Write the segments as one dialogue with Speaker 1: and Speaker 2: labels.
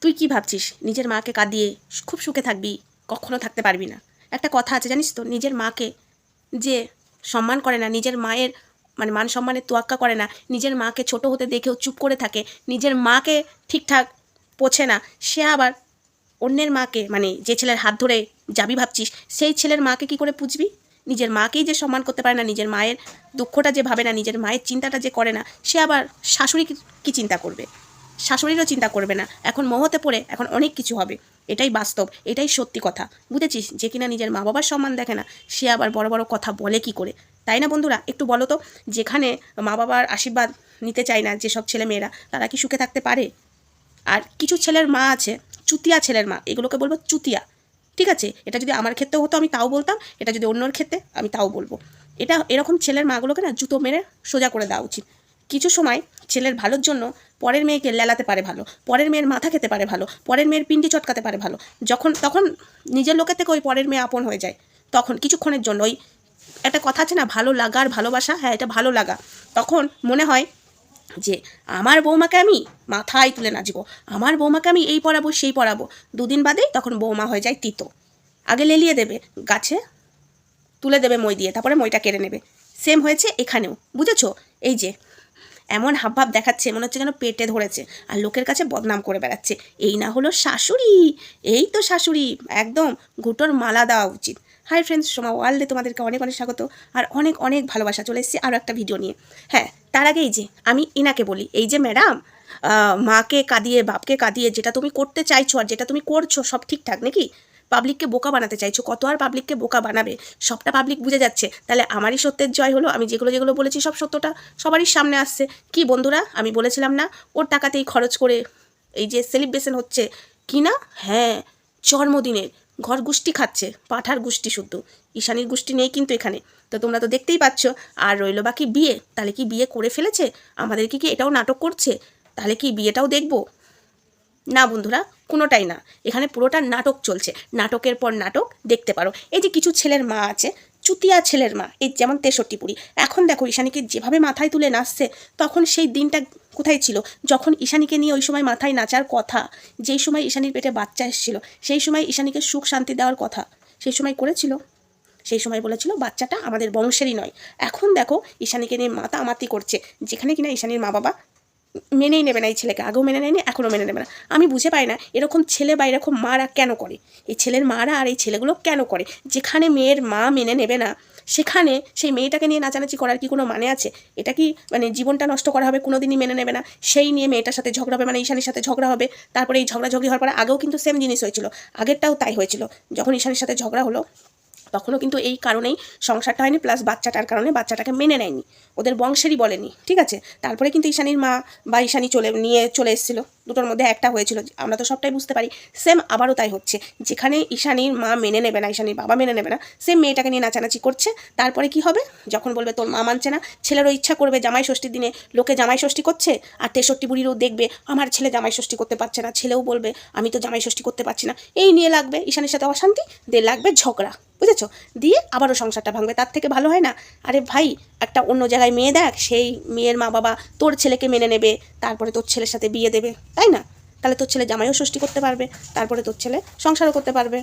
Speaker 1: তুই কি ভাবছিস? নিজের মাকে কাঁদিয়ে খুব সুখে থাকবি, কখনো থাকতে পারবি না। একটা কথা আছে, জানিস তো? নিজের মাকে যে সম্মান করে না, নিজের মায়ের মানে মান সম্মানের তোয়াক্কা করে না, নিজের মাকে ছোট হতে দেখেও চুপ করে থাকে, নিজের মাকে ঠিকঠাক পোছে না, সে আবার অন্যের মাকে মানে যে ছেলের হাত ধরে যাবি ভাবছিস, সেই ছেলের মাকে কি করে পুজবি? নিজের মাকেই যে সম্মান করতে পারে না, নিজের মায়ের দুঃখটা যে ভাবে না, নিজের মায়ের চিন্তাটা যে করে না, সে আবার শাশুড়ি কি- চিন্তা করবে? শাশুড়িরও চিন্তা করবে না। এখন মোহতে পড়ে এখন অনেক কিছু হবে। এটাই বাস্তব, এটাই সত্যি কথা। বুঝেছিস? যে কিনা নিজের মা বাবার সম্মান দেখে না, সে আবার বড় বড় কথা বলে কি করে? তাই না বন্ধুরা? একটু বলো তো, যেখানে মা বাবার আশীর্বাদ নিতে চায় না যেসব ছেলে মেয়েরা, তারা কি সুখে থাকতে পারে? আর কিছু ছেলের মা আছে, চুতিয়া ছেলের মা, এগুলোকে বলব চুতিয়া। ঠিক আছে? এটা যদি আমার ক্ষেত্রেও হতো, আমি তাও বলতাম, এটা যদি অন্যর ক্ষেত্রে, আমি তাও বলব। এটা এরকম ছেলের মাগুলোকে না জুতো মেরে সোজা করে দেওয়া উচিত। কিছু সময় ছেলের ভালোর জন্য পরের মেয়েকে লেলাতে পারে ভালো, পরের মেয়ের মাথা খেতে পারে ভালো, পরের মেয়ের পিন্ডি চটকাতে পারে ভালো। যখন, তখন নিজের লোকের থেকে ওই পরের মেয়ে আপন হয়ে যায়। তখন কিছুক্ষণের জন্য ওই একটা কথা আছে না, ভালো লাগা আর ভালোবাসা হ্যাঁ এটা ভালো লাগা। তখন মনে হয় যে, আমার বৌমাকে আমি মাথায় তুলে নাচবো, আমার বৌমাকে আমি এই পড়াবো সেই পড়াবো দুদিন বাদেই তখন বৌমা হয়ে যায় তিতো। আগে লেলিয়ে দেবে গাছে, তুলে দেবে মই দিয়ে, তারপরে মইটা কেড়ে নেবে। সেম হয়েছে এখানেও। বুঝেছ? এই যে এমন হাবভাব দেখাচ্ছে মনে হচ্ছে যেন পেটে ধরেছে আর লোকের কাছে বদনাম করে বেড়াচ্ছে। এই না হলো শাশুড়ি। এই তো শাশুড়ি। একদম ঘুটোর মালা দেওয়া উচিত। হাই ফ্রেন্ডস, সোমা ওয়ার্ল্ডে তোমাদেরকে অনেক অনেক স্বাগত আর অনেক অনেক ভালোবাসা। চলে এসেছি আরও একটা ভিডিও নিয়ে। হ্যাঁ তার আগে এই যে আমি ইনাকে বলি। এই যে ম্যাডাম মাকে কাঁদিয়ে, বাপকে কাঁদিয়ে যেটা তুমি করতে চাইছো আর যেটা তুমি করছ সব ঠিকঠাক নাকি? পাবলিককে বোকা বানাতে চাইছো, কত আর পাবলিককে বোকা বানাবে? সবটা পাবলিক বুঝে যাচ্ছে। তাহলে আমারই সত্যের জয় হলো, আমি যেগুলো যেগুলো বলেছি সব সত্যটা সবারই সামনে আসছে। কি বন্ধুরা, আমি বলেছিলাম না, ওর টাকাতেই খরচ করে এই যে সেলিব্রেশন হচ্ছে। কি না হ্যাঁ জন্মদিনের, ঘর গুষ্টি খাচ্ছে, পাঠার গুষ্টি শুদ্ধ। ঈশানির গুষ্টি নেই কিন্তু এখানে। তো তোমরা তো দেখতেই পাচ্ছ, আর রইল বাকি বিয়ে। তাহলে কি বিয়ে করে ফেলেছে? আমাদেরকে কি এটাও নাটক করছে? তাহলে কি বিয়েটাও দেখব? না বন্ধুরা কোনোটাই না। এখানে পুরোটা নাটক চলছে। নাটকের পর নাটক দেখতে পারো। এই যে কিছু ছেলের মা আছে, চুতিয়া ছেলের মা, এই যেমন তেষট্টি পুরী। এখন দেখো ঈশানীকে যেভাবে মাথায় তুলে নাচছে, তখন সেই দিনটা কোথায় ছিল? যখন ঈশানীকে নিয়ে ওই সময় মাথায় নাচার কথা, যেই সময় ঈশানীর পেটে বাচ্চা এসেছিল, সেই সময় ঈশানীকে সুখ শান্তি দেওয়ার কথা, সেই সময় করেছিল। সেই সময় বলেছিল, বাচ্চাটা আমাদের বংশেরই নয়। এখন দেখো ঈশানীকে নিয়ে মাতা আমাতি করছে, যেখানে কিনা ঈশানীর মা বাবা মেনেই নেবে না এই ছেলেকে, আগেও মেনে নেয়নি, এখনও মেনে নেবে না। আমি বুঝে পাই না এরকম ছেলে বা এরকম মারা কেন করে? এই ছেলের মারা আর এই ছেলেগুলো কেন করে? যেখানে মেয়ের মা মেনে নেবে না, সেখানে সেই মেয়েটাকে নিয়ে নাচানাচি করার কি কোনো মানে আছে? এটা কি মানে জীবনটা নষ্ট করা হবে কোনো দিনই মেনে নেবে না? সেই নিয়ে মেয়েটার সাথে ঝগড়া হবে মানে ঈশানীর সাথে ঝগড়া হবে, তারপরে এই ঝগড়াঝগড়ি হওয়ার পরে আগেও কিন্তু সেম জিনিস হয়েছিল, আগেরটাও তাই হয়েছিল। যখন ঈশানীর সাথে ঝগড়া হলো তখনও কিন্তু এই কারণেই সংসারটা হয়নি প্লাস বাচ্চাটার কারণে বাচ্চাটাকে মেনে নেয়নি। ওদের বংশেরই বলেনি, ঠিক আছে? তারপরে কিন্তু ঈশানির মা বা ঈশানি চলে, নিয়ে চলে এসেছিল। দুটোর মধ্যে একটা হয়েছিল, আমরা তো সবটাই বুঝতে পারি। সেম আবারও তাই হচ্ছে। যেখানে ঈশানির মা মেনে নেবে না, ঈশানীর বাবা মেনে নেবে না সেম মেয়েটাকে নিয়ে নাচানাচি করছে। তারপরে কি হবে? যখন বলবে তোর মা মানছে না, ছেলেরও ইচ্ছা করবে জামাই ষষ্ঠীর দিনে লোকে জামাই ষষ্ঠী করছে, আর তেষট্টি বুড়িরও দেখবে, আমার ছেলে জামাই ষষ্ঠী করতে পারছে না, ছেলেও বলবে, আমি তো জামাই ষষ্ঠী করতে পারছি না। এই নিয়ে লাগবে ঈশানীর সাথে অশান্তি দিয়ে লাগবে ঝগড়া। বুঝেছ? দিয়ে আবারও সংসারটা ভাঙবে। তার থেকে ভালো হয় না, আরে ভাই, একটা অন্য জায়গায় মেয়ে দেখ, সেই মেয়ের মা বাবা তোর ছেলেকে মেনে নেবে, তারপরে তোর ছেলের সাথে বিয়ে দেবে, তাই না? তাহলে তোর ছেলে জামাইও ষষ্ঠী করতে পারবে, তারপরে তোর ছেলে সংসারও করতে পারবে।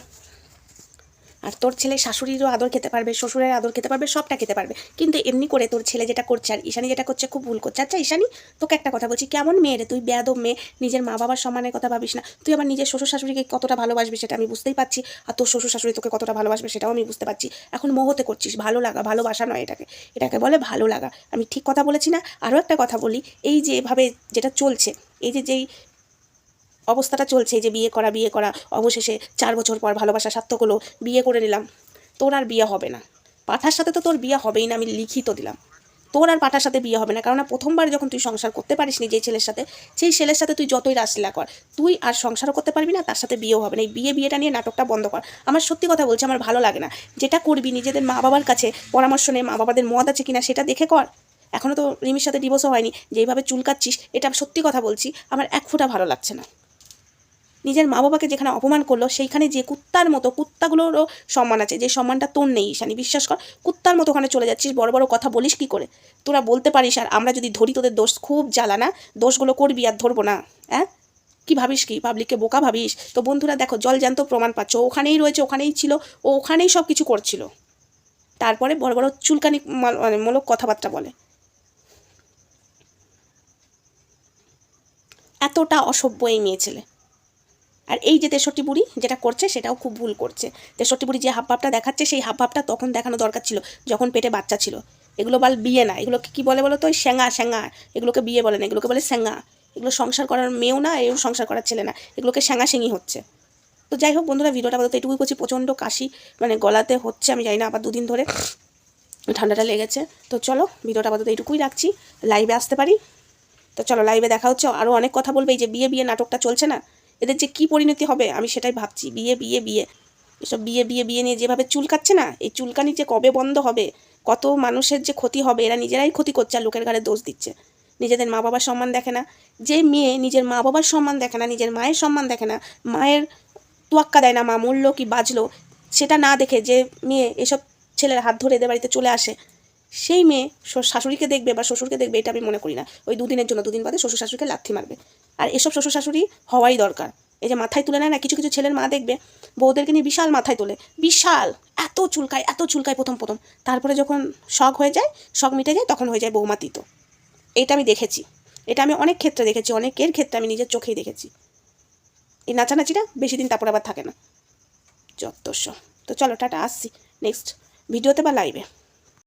Speaker 1: আর তোর ছেলে শাশুড়িরও আদর খেতে পারবে, শ্বশুরের আদর খেতে পারবে, সবটা খেতে পারবে। কিন্তু এমনি করে তোর ছেলে যেটা করছে আর ঈশানি যেটা করছে খুব ভুল করছে। আচ্ছা ঈশানি, তোকে একটা কথা বলছি, কেমন মেয়ে রে? তুই বেয়াদব মেয়ে, নিজের মা বাবার সম্মানের কথা ভাবিস না। তুই আমার নিজের শ্বশুর শাশুড়িকে কতটা ভালোবাসবি সেটা আমি বুঝতেই পারছি, আর তোর শ্বশুর শাশুড়ি তোকে কতটা ভালোবাসবে সেটাও আমি বুঝতে পারছি। এখন মোহতে করছিস, ভালো লাগা, ভালোবাসা নয় এটাকে। এটাকে বলে ভালো লাগা। আমি ঠিক কথা বলেছি না? আরও একটা কথা বলি, এই যে এভাবে যেটা চলছে, এই যে যেই অবস্থাটা চলছে যে বিয়ে করা বিয়ে করা, অবশেষে চার বছর পর ভালোবাসা সার্থক হলো, বিয়ে করে নিলাম। তোর আর বিয়ে হবে না। পাঠার সাথে তো তোর বিয়ে হবেই না, আমি লিখিত দিলাম। তোর আর পাঠার সাথে বিয়ে হবে না, কারণ প্রথমবার যখন তুই সংসার করতে পারিস নি যে ছেলের সাথে, সেই ছেলের সাথে তুই যতই রাসলীলা কর, তুই আর সংসারও করতে পারবি না, তার সাথে বিয়েও হবে না। এই বিয়ে, বিয়েটা নিয়ে নাটকটা বন্ধ কর। আমার সত্যি কথা বলছি, আমার ভালো লাগে না। যেটা করবি, নিজেদের মা বাবার কাছে পরামর্শ নে মা বাবাদের মত আছে কিনা সেটা দেখে কর। এখনও তো রিমির সাথে ডিভোর্সও হয়নি, যেইভাবে চুলকাচ্ছিস, এটা সত্যি কথা বলছি, আমার এক ফোঁটা ভালো লাগছে না। নিজের মা বাবাকে যেখানে অপমান করল, সেইখানে যে কুত্তার মতো, কুত্তাগুলোরও সম্মান আছে। যে সম্মানটা তোর নেই ঈশানি, বিশ্বাস কর, কুত্তার মতো ওখানে চলে যাচ্ছিস, বড় বড় কথা বলিস কি করে? তোরা বলতে পারিস, আর আমরা যদি ধরি, তোদের দোষ খুব জ্বালা না? দোষগুলো করবি আর ধরবো না? হ্যাঁ কি ভাবিস কি? পাবলিককে বোকা ভাবিস? তো বন্ধুরা দেখো জল জ্যান্ত প্রমাণ পাচ্ছ। ওখানেই রয়েছে, ওখানেই ছিল, ও ওখানেই সব কিছু করছিল। তারপরে বড় বড় চুলকানি মানে মূলক কথাবার্তা বলে। এতটা অসভ্য এই মেয়ে ছেলে। আর এই যে তেষট্টি বুড়ি যেটা করছে, সেটাও খুব ভুল করছে। তেষট্টি বুড়ি যে হাবভাবটা দেখাচ্ছে, সেই হাবভাবটা তখন দেখানো দরকার ছিল, যখন পেটে বাচ্চা ছিল। এগুলো বাল বিয়ে না, এগুলোকে কি বলে বলো তো ওই স্যাঙা স্যাঙা। এগুলোকে বিয়ে বলে না, এগুলোকে বলে স্যাঙা। এগুলো সংসার করার মেয়েও না, এও সংসার করার ছেলে না। এগুলোকে স্যাঙা সিঙি হচ্ছে। তো যাই হোক বন্ধুরা, ভিডিওটা বলতে এটুকুই করছি। প্রচণ্ড কাশি মানে গলাতে হচ্ছে, আমি জানি না, আবার দুদিন ধরে ঠান্ডাটা লেগেছে। তো চলো, ভিডিওটা আপাতত এইটুকুই রাখছি। লাইভে আসতে পারি? তো চলো, লাইভে দেখা হচ্ছে। আরও অনেক কথা বলবে। এই যে বিয়ে বিয়ে নাটকটা চলছে না? এদের যে কী পরিণতি হবে আমি সেটাই ভাবছি। বিয়ে বিয়ে বিয়ে। এসব বিয়ে বিয়ে বিয়ে নিয়ে যেভাবে চুলকাচ্ছে না, এই চুলকানি যে কবে বন্ধ হবে, কত মানুষের যে ক্ষতি হবে, এরা নিজেরাই ক্ষতি করছে আর লোকের ঘাড়ে দোষ দিচ্ছে। নিজেদের মা বাবার সম্মান দেখে না। যে মেয়ে নিজের মা বাবার সম্মান দেখে না, নিজের মায়ের সম্মান দেখে না, মায়ের তোয়াক্কা দেয় না, মা মূল্য কি বাজলো সেটা না দেখে যে মেয়ে এসব ছেলের হাত ধরে এদের বাড়িতে চলে আসে, সেই মেয়ে শাশুড়িকে দেখবে বা শ্বশুরকে দেখবে, এটা আমি মনে করি না। ওই দুদিনের জন্য, দুদিন বাদে শ্বশুর শাশুড়িকে লাথি মারবে। আর এসব শ্বশুর শাশুড়ি হওয়াই দরকার। এই যে মাথায় তুলে নেয় না, কিছু কিছু ছেলের মা দেখবে, বউদেরকে নিয়ে বিশাল মাথায় তোলে। বিশাল! এত চুলকায় এত চুলকায় প্রথম প্রথম। তারপরে যখন শখ হয়ে যায়, শখ মিটে যায়, তখন হয়ে যায় বৌমাতিত এটা আমি দেখেছি। এটা আমি অনেক ক্ষেত্রে দেখেছি, অনেকের ক্ষেত্রে আমি নিজের চোখেই দেখেছি। এই নাচানাচিটা বেশি দিন তারপর আবার থাকে না। যত। তো চলো, টাটা, আসছি। নেক্সট ভিডিওতে বা লাইভে